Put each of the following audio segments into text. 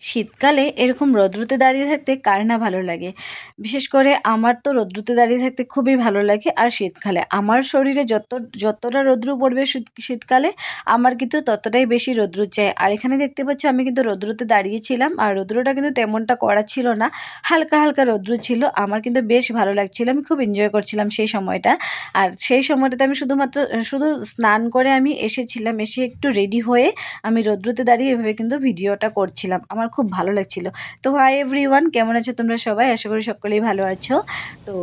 শীতকালে এরকম রৌদ্রতে দাঁড়িয়ে থাকতে কার না ভালো লাগে? বিশেষ করে আমার তো রৌদ্রতে দাঁড়িয়ে থাকতে খুবই ভালো লাগে আর শীতকালে। আমার শরীরে যত, যতটা রৌদ্র পড়বে শীতকালে, আমার কিন্তু ততটাই বেশি রৌদ্র চাই। আর এখানে দেখতে পাচ্ছ আমি কিন্তু রৌদ্রতে দাঁড়িয়েছিলাম আর রৌদ্রটা কিন্তু তেমনটা করা ছিল না। হালকা হালকা রৌদ্র ছিল। আমার কিন্তু বেশ ভালো লাগছিল। আমি খুব এনজয় করছিলাম সেই সময়টা। আর সেই সময়টাতে আমি শুধুমাত্র, শুধু স্নান করে আমি এসেছিলাম, এসে একটু রেডি হয়ে আমি রৌদ্রতে দাঁড়িয়ে এভাবে কিন্তু ভিডিওটা করছিলাম। আমার খুব ভালো লাগছিল। তো হাই এভরিওয়ান কেমন আছো তোমরা সবাই? আশা করি সকলেই ভালো আছো। তো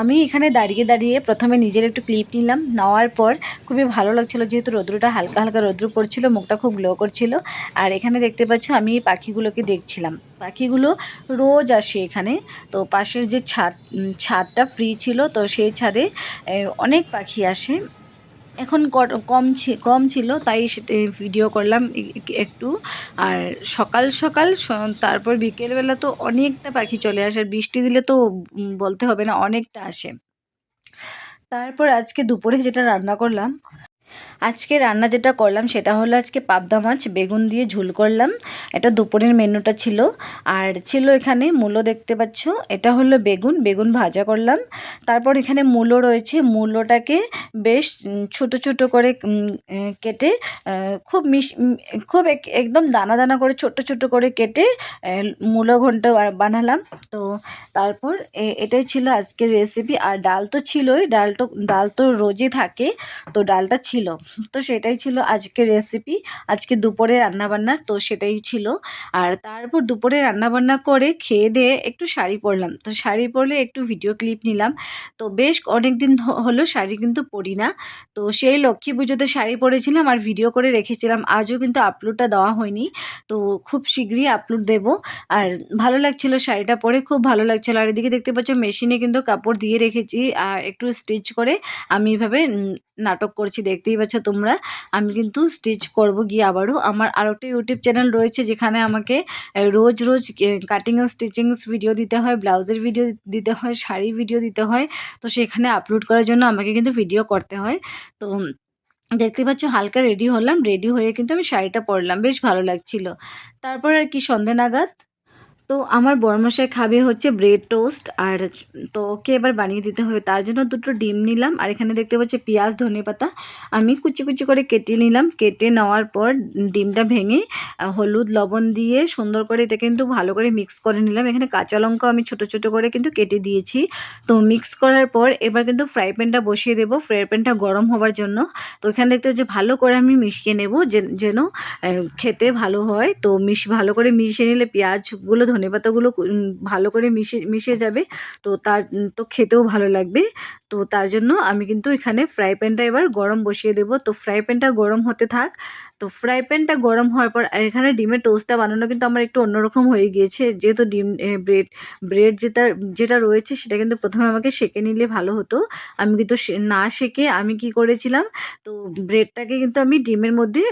আমি এখানে দাঁড়িয়ে দাঁড়িয়ে প্রথমে নিজের একটু ক্লিপ নিলাম। নেওয়ার পর খুবই ভালো লাগছিল, যেহেতু রৌদ্রটা হালকা হালকা রৌদ্র পড়ছিল, মুখটা খুব গ্লো করছিল। আর এখানে দেখতে পাচ্ছ, আমি এই পাখিগুলোকে দেখছিলাম। পাখিগুলো রোজ আসে এখানে। তো পাশের যে ছাদ ছাদটা ফ্রি ছিল, তো সেই ছাদে অনেক পাখি আসে। এখন কম কম ছিল, তাই ভিডিও করলাম একটু। আর সকাল সকাল তারপর বিকেলবেলা তো অনেকটা পাখি চলে আসে, আর বৃষ্টি দিলে তো বলতে হবে না, অনেকটা আসে। তারপর আজকে দুপুরে যেটা রান্না করলাম আজকে রান্না যেটা করলাম সেটা হলো আজকে পাবদা মাছ, বেগুন দিয়ে ঝুল করলাম। এটা দুপুরের মেনুটা ছিল। আর ছিল এখানে মূলো দেখতে পাচ্ছ, এটা হলো বেগুন বেগুন ভাজা করলাম। তারপর এখানে মূলো রয়েছে। মূলোটাকে বেশ ছোট ছোট করে কেটে খুব মিশ খুব একদম দানা দানা করে ছোট ছোট করে কেটে মূলো ঘন্ট বানালাম। তো তারপর এটাই ছিল আজকের রেসিপি আর ডাল তো ছিলই। ডাল তো ডাল তো রোজই থাকে। তো ডালটা ছিল। তো সেটাই ছিল আজকে রেসিপি আজকে দুপুরে রান্নাবান্না, তো সেটাই ছিল। আর তারপর দুপুরে রান্নাবান্না করে খেয়ে দিয়ে একটু শাড়ি পরলাম। তো শাড়ি পরলে একটু ভিডিও ক্লিপ নিলাম। তো বেশ অনেক দিন হলো শাড়ি কিন্তু পরি না। তো সেই লক্ষ্মী পুজোতে শাড়ি পরেছিলাম আর ভিডিও করে রেখেছিলাম। আজও কিন্তু আপলোডটা দেওয়া হয়নি। তো খুব শীঘ্রই আপলোড দেব। আর ভালো লাগছিল শাড়িটা পরে, খুব ভালো লাগছিল। আর এদিকে দেখতে পাচ্ছ মেশিনে কিন্তু কাপড় দিয়ে রেখেছি। আর একটু স্টিচ করে আমি এভাবে নাটক করছি, দেখতেই পাচ্ছ তোমরা। আমি কিন্তু স্টিচ করব গিয়ে আবারও। আমার আরও একটা ইউটিউব চ্যানেল রয়েছে যেখানে আমাকে রোজ রোজ কাটিং অ্যান্ড স্টিচিংস ভিডিও দিতে হয়, ব্লাউজের ভিডিও দিতে হয় শাড়ি ভিডিও দিতে হয়। তো সেখানে আপলোড করার জন্য আমাকে কিন্তু ভিডিও করতে হয়। তো দেখতে পাচ্ছ হালকা রেডি হলাম। রেডি হয়ে কিন্তু আমি শাড়িটা পরলাম। বেশ ভালো লাগছিল। তারপর আর কি সন্ধে নাগাদ। তো আমার বড়মশাই খাবে হচ্ছে ব্রেড টোস্ট আর তো ওকে এবার বানিয়ে দিতে হবে। তার জন্য দুটো ডিম নিলাম, আর এখানে দেখতে পাচ্ছি পেঁয়াজ, ধনে পাতা। আমি কুচি কুচি করে কেটে নিলাম। কেটে নেওয়ার পর ডিমটা ভেঙে হলুদ, লবণ দিয়ে সুন্দর করে এটা কিন্তু ভালো করে মিক্স করে নিলাম। এখানে কাঁচা লঙ্কা আমি ছোট ছোট করে কিন্তু কেটে দিয়েছি। তো মিক্স করার পর এবার কিন্তু ফ্রাই প্যানটা বসিয়ে দেবো। ফ্রাই প্যানটা গরম হওয়ার জন্য। তো এখানে দেখতে পাচ্ছি ভালো করে আমি মিশিয়ে নেব যেন খেতে ভালো হয়। তো মিশ, ভালো করে মিশিয়ে নিলে পেঁয়াজগুলো ধনেপাতাগুলো ভালো করে মিশে মিশে যাবে। তো তার তো খেতেও ভালো লাগবে। তো তার জন্য আমি কিন্তু এখানে ফ্রাই প্যানটা এবার গরম বসিয়ে দেবো। তো ফ্রাই প্যানটা গরম হতে থাক। তো ফ্রাই প্যানটা গরম হওয়ার পর, আর এখানে ডিমের টোস্টটা বানানো কিন্তু আমার একটু অন্যরকম হয়ে গিয়েছে। যেহেতু ডিম ব্রেড ব্রেড যেটা যেটা রয়েছে সেটা কিন্তু প্রথমে আমাকে সেঁকে নিলে ভালো হতো। আমি কিন্তু না সেঁকে আমি কি করেছিলাম? তো ব্রেডটাকে কিন্তু আমি ডিমের মধ্যে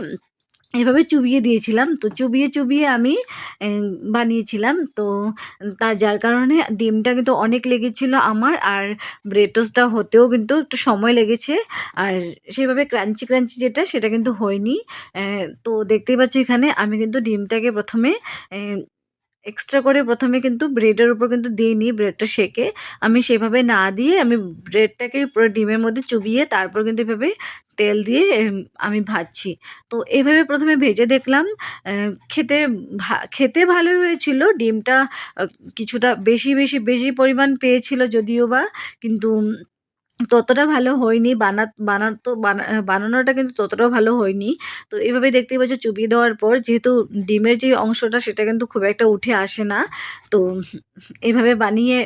এভাবে চুবিয়ে দিয়েছিলাম। তো চুবিয়ে চুবিয়ে আমি বানিয়েছিলাম। তো তার, যার কারণে ডিমটা কিন্তু অনেক লেগেছিল আমার। আর ব্রেড টোস্টটা হতেও কিন্তু একটু সময় লেগেছে। আর সেভাবে ক্রাঞ্চি ক্রাঞ্চি যেটা, সেটা কিন্তু হয়নি। তো দেখতেই পাচ্ছি এখানে আমি কিন্তু ডিমটাকে প্রথমে এক্সট্রা করে প্রথমে কিন্তু ব্রেডের উপর কিন্তু দিইনি ব্রেডটা সেকে। আমি সেভাবে না দিয়ে আমি ব্রেডটাকে পুরো ডিমের মধ্যে চুবিয়ে তারপর কিন্তু এভাবে তেল দিয়ে আমি ভাজছি। তো এভাবে প্রথমে ভেজে দেখলাম খেতে খেতে ভালো হয়েছিল, ডিমটা কিছুটা বেশি বেশি বেশি পরিমাণ পেয়েছিল যদিও বা, কিন্তু ততটা ভালো হয়নি, বানা বানাতো বানানোটা কিন্তু ততটাও ভালো হয়নি। তো এভাবে দেখতে পাচ্ছ চুবিয়ে দেওয়ার পর, যেহেতু ডিমের যে অংশটা, সেটা কিন্তু খুব একটা উঠে আসে না। তো এভাবে বানিয়ে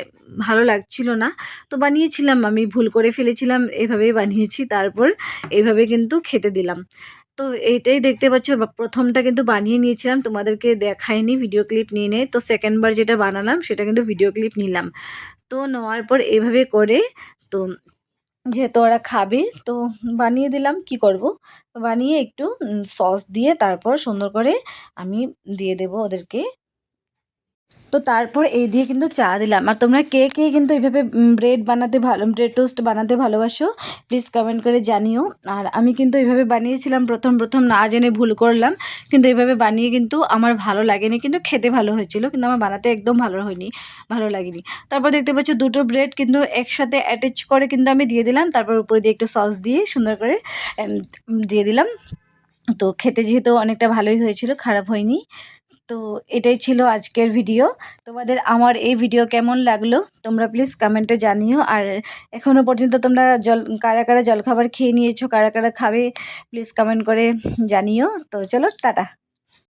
ভালো লাগছিল না। তো বানিয়েছিলাম, আমি ভুল করে ফেলেছিলাম, এভাবেই বানিয়েছি, তারপর এইভাবে কিন্তু খেতে দিলাম। তো এইটাই দেখতে পাচ্ছ প্রথমটা কিন্তু বানিয়ে নিয়েছিলাম, তোমাদেরকে দেখায়নি ভিডিও ক্লিপ নিয়ে নেই। তো সেকেন্ডবার যেটা বানালাম, সেটা কিন্তু ভিডিও ক্লিপ নিলাম। তো নেওয়ার পর এভাবে করে, তো যেহেতু ওরা খাবে, তো বানিয়ে দিলাম, কি করব? বানিয়ে একটু সস দিয়ে তারপর সুন্দর করে আমি দিয়ে দেব ওদেরকে। তো তারপর এই দিয়ে কিন্তু চা দিলাম। আর তোমরা কে কে কিন্তু এইভাবে ব্রেড বানাতে ভালো ব্রেড টোস্ট বানাতে ভালোবাসো প্লিজ কমেন্ট করে জানিও। আর আমি কিন্তু এইভাবে বানিয়েছিলাম, প্রথম প্রথম না জেনে ভুল করলাম। কিন্তু এইভাবে বানিয়ে কিন্তু আমার ভালো লাগেনি, কিন্তু খেতে ভালো হয়েছিল। কিন্তু আমার বানাতে একদম ভালো হয়নি, ভালো লাগেনি। তারপর দেখতে পাচ্ছ দুটো ব্রেড কিন্তু একসাথে অ্যাটাচ করে কিন্তু আমি দিয়ে দিলাম। তারপর উপরে দিয়ে একটু সস দিয়ে সুন্দর করে দিয়ে দিলাম। তো খেতে যেহেতু অনেকটা ভালোই হয়েছিল, খারাপ হয়নি। তো এটাই ছিল আজকের ভিডিও তোমাদের আমার এই ভিডিও কেমন লাগল, তোমরা প্লিজ কমেন্টে জানিও। আর এখনও পর্যন্ত তোমরা জল, কারা কারা জলখাবার খেয়ে নিয়েছো, কারা কারা খাবে প্লিজ কমেন্ট করে জানিও। তো চলো, টাটা।